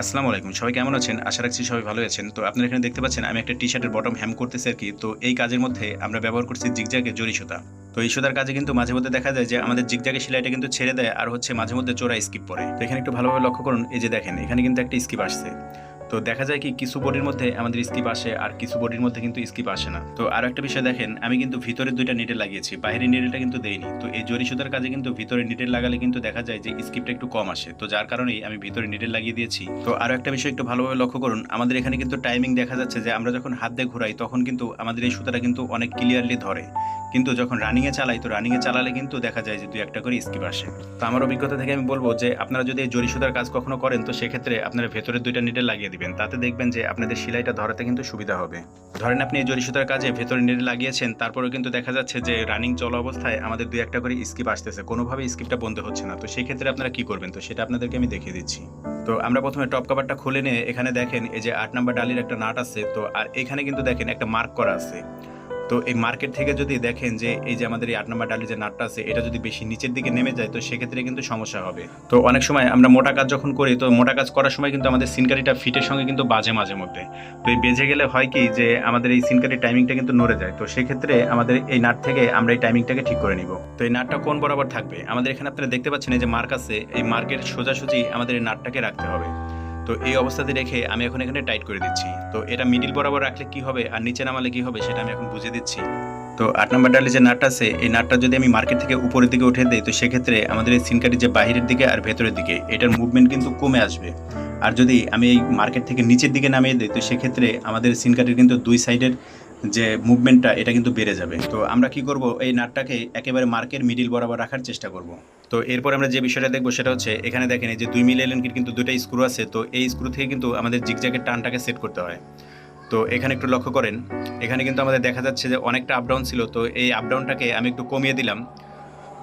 আসসালামু আলাইকুম। সবাই কেমন আছেন? আশা রাখছি সবাই ভালো আছেন। তো আপনারা এখানে দেখতে পাচ্ছেন, আমি একটা টি শার্টের বটম হ্যাম করতেছি আর কি। তো এই কাজের মধ্যে আমরা ব্যবহার করছি জিগজাগে জরি সুতা। তো এই সুতার কাজে কিন্তু মাঝে মধ্যে দেখা যায় যে আমাদের জিগজাগে সেলাইটা কিন্তু ছেড়ে দেয় আর হচ্ছে মাঝে মধ্যে চোরা স্কিপ পরে তো এখানে একটু ভালোভাবে লক্ষ্য করুন, এই যে দেখেন, এখানে কিন্তু একটা স্কিপ আসছে। তো দেখা যায় কি কিছু বডির মধ্যে আমাদের স্কিপ আসে আর কিছু বডির মধ্যে কিন্তু স্কিপ আসে না। তো আরও একটা বিষয় দেখেন, আমি কিন্তু ভিতরের দুইটা নিডেল লাগিয়েছি বাইরের নিডেলটা কিন্তু দেইনি। তো এই জরি সুতার কাজে কিন্তু ভিতরে নিডেল লাগালে কিন্তু দেখা যায় যে স্কিপটা একটু কম আসে। তো যার কারণেই আমি ভিতরে নিডেল লাগিয়ে দিয়েছি। তো আরও একটা বিষয় একটু ভালোভাবে লক্ষ্য করুন, আমাদের এখানে কিন্তু টাইমিং দেখা যাচ্ছে যে আমরা যখন হাত দিয়ে ঘোরাই তখন কিন্তু আমাদের এই সুতাটা কিন্তু অনেক ক্লিয়ারলি ধরে। কিন্তু যখন রানিংয়ে চালাই, তো রানিংয়ে চালালে কিন্তু দেখা যায় যে দুই একটা করে স্কিপ আসে। তো আমার অভিজ্ঞতা থেকে আমি বলব যে, আপনারা যদি জরি সুতার কাজ কখনো করেন, তো সেক্ষেত্রে আপনারা ভেতরের দুইটা নিডেল লাগিয়ে দিবেন। তাতে দেখবেন যে আপনাদের সেলাইটা ধরাতে কিন্তু সুবিধা হবে। ধরেন আপনি এই জরি সুতার কাজে ভেতরে নিডেল লাগিয়েছেন, তারপরেও কিন্তু দেখা যাচ্ছে যে রানিং চলা অবস্থায় আমাদের দুই একটা করে স্কিপ আসতেছে। কোনোভাবে স্কিপটা বন্ধ হচ্ছে না। তো সেক্ষেত্রে আপনারা কি করবেন? তো সেটা আপনাদেরকে আমি দেখিয়ে দিচ্ছি। তো আমরা প্রথমে টপ কভারটা খুলে নিয়ে এখানে দেখেন এই যে আট নাম্বার ডালির একটা নাট আছে। তো আর এখানে কিন্তু দেখেন একটা মার্ক করা আছে। তো এই মার্কেট থেকে যদি দেখেন যে এই যে আমাদের এই আট নম্বর ডালি যে নাটটা আছে, এটা যদি বেশি নিচের দিকে নেমে যায়, তো সেক্ষেত্রে কিন্তু সমস্যা হবে। তো অনেক সময় আমরা মোটা কাজ যখন করি, তো মোটা কাজ করার সময় কিন্তু আমাদের সিনকারিটা ফিটের সঙ্গে কিন্তু বাজে মাঝে মধ্যে। তো এই বেজে গেলে হয় কি যে আমাদের এই সিনকারির টাইমিংটা কিন্তু নড়ে যায়। তো সেক্ষেত্রে আমাদের এই নাট থেকে আমরা এই টাইমিংটাকে ঠিক করে নিব। তো এই নাটটা কোন বরাবর থাকবে? আমাদের এখানে আপনারা দেখতে পাচ্ছেন এই যে মার্ক আছে, এই মার্কের সোজাসুজি আমাদের এই নাটটাকে রাখতে হবে। তো এই অবস্থাতে রেখে আমি এখন এখানে টাইট করে দিচ্ছি। তো এটা মিডিল বরাবর রাখলে কি হবে আর নিচে নামালে কি হবে সেটা আমি এখন বুঝে দিচ্ছি। তো আট নম্বর ডালে যে নাটটা আছে, এই নাটটা যদি আমি মার্কেট থেকে উপরের দিকে উঠে দিই, তো সেক্ষেত্রে আমাদের এই সিনকারির যে বাহিরের দিকে আর ভেতরের দিকে, এটার মুভমেন্ট কিন্তু কমে আসবে। আর যদি আমি এই মার্কেট থেকে নিচের দিকে নামিয়ে দিই, তো সেক্ষেত্রে আমাদের সিনকারির কিন্তু দুই সাইডের যে মুভমেন্টটা এটা কিন্তু বেড়ে যাবে। তো আমরা কি করব? এই নাটটাকে একেবারে মার্কেট মিডিল বরাবর রাখার চেষ্টা করব। তো এরপর আমরা যে বিষয়টা দেখব সেটা হচ্ছে, এখানে দেখেন যে দুই মিলি এলেনকির কিন্তু দুটো স্ক্রু আছে, তো এই স্ক্রু থেকে কিন্তু আমাদের জিগজ্যাগের টানটাকে সেট করতে হয়। তো এখানে একটু লক্ষ্য করেন, এখানে কিন্তু আমাদের দেখা যাচ্ছে যে অনেকটা আপডাউন ছিল, তো এই আপডাউনটাকে আমি একটু কমিয়ে দিলাম।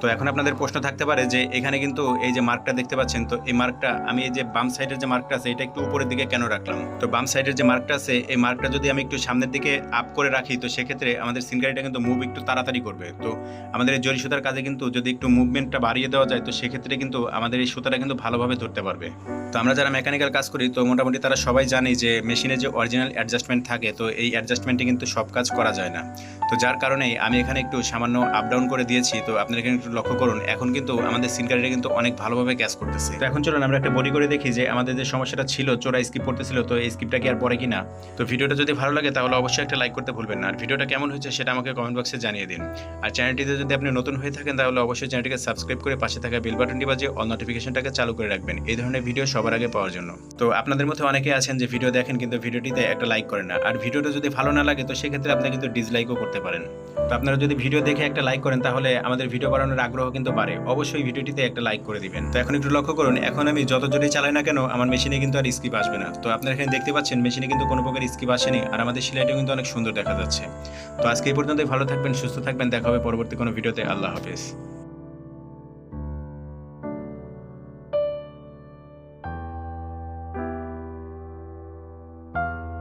তো এখন আপনাদের প্রশ্ন থাকতে পারে যে এখানে কিন্তু এই যে মার্কটা দেখতে পাচ্ছেন, তো এই মার্কটা আমি এই যে বাম সাইডের যে মার্কটা আছে, এটা একটু উপরের দিকে কেন রাখলাম? তো বাম সাইডের যে মার্কটা আছে, এই মার্কটা যদি আমি একটু সামনের দিকে আপ করে রাখি, তো সেক্ষেত্রে আমাদের সিনকারিটা কিন্তু মুভ একটু তাড়াতাড়ি করবে। তো আমাদের এই জরি সুতার কাজে কিন্তু যদি একটু মুভমেন্টটা বাড়িয়ে দেওয়া যায়, তো সেক্ষেত্রে কিন্তু আমাদের এই সুতাটা কিন্তু ভালোভাবে ধরতে পারবে। তো আমরা যারা মেকানিক্যাল কাজ করি, তো মোটামুটি তারা সবাই জানে যে মেশিনে যে অরিজিনাল অ্যাডজাস্টমেন্ট থাকে, তো এই অ্যাডজাস্টমেন্টে কিন্তু সব কাজ করা যায় না। তো যার কারণে আমি এখানে একটু সামান্য আপ ডাউন করে দিয়েছি, তো আপনারা এখানে লক্ষ্য করুন, এখন কিন্তু আমাদের সিনকারিটা কিন্তু অনেক ভালোভাবে ক্যাচ করতেছে। তো এখন চলুন, আমরা একটা বডি করে দেখি যে আমাদের যে সমস্যাটা ছিল, চোরা স্কিপ করতেছিল, তো এই স্কিপটা কি আর পরে কিনা? তো ভিডিওটা যদি ভালো লাগে, তাহলে অবশ্যই একটা লাইক করতে ভুলবেন না। আর ভিডিওটা কেমন হয়েছে সেটা আমাকে কমেন্ট বক্সে জানিয়ে দিন। আর চ্যানেলটিতে যদি আপনি নতুন হয়ে থাকেন, তাহলে অবশ্যই চ্যানেলটিকে সাবস্ক্রাইব করে পাশে থাকা বেল বাটনটি বাজিয়ে অল নোটিফিকেশনটাকে চালু করে রাখবেন। এই ধরনের ভিডিও সবার আগে পাওয়ার জন্য। তো আপনাদের মধ্যে অনেকে আছেন যে ভিডিও দেখেন, কিন্তু ভিডিওটিতে একটা লাইক করেন না। আর ভিডিওটা যদি ভালো না লাগে, তো সেক্ষেত্রে আপনি কিন্তু ডিসলাইকও করতে পারেন। তো আপনারা যদি ভিডিও দেখে একটা লাইক করেন, তাহলে আমাদের ভিডিও বানানোর আগ্রহ কিন্তু বাড়ে। অবশ্যই ভিডিওটিতে একটা লাইক করে দিবেন। তো এখন একটু লক্ষ্য করুন, এখন আমি যত জোরে চালাই না কেন, আমার মেশিনে কিন্তু আর স্কিপ আসবে না। তো আপনারা এখানে দেখতে পাচ্ছেন মেশিনে কিন্তু কোনো প্রকার স্কিপ আসেনি, আর আমাদের সেলাইটা কিন্তু অনেক সুন্দর দেখা যাচ্ছে। তো আজকে এই পর্যন্তই, ভালো থাকবেন, সুস্থ থাকবেন, দেখা হবে পরবর্তী কোনো ভিডিওতে। আল্লাহ হাফেজ।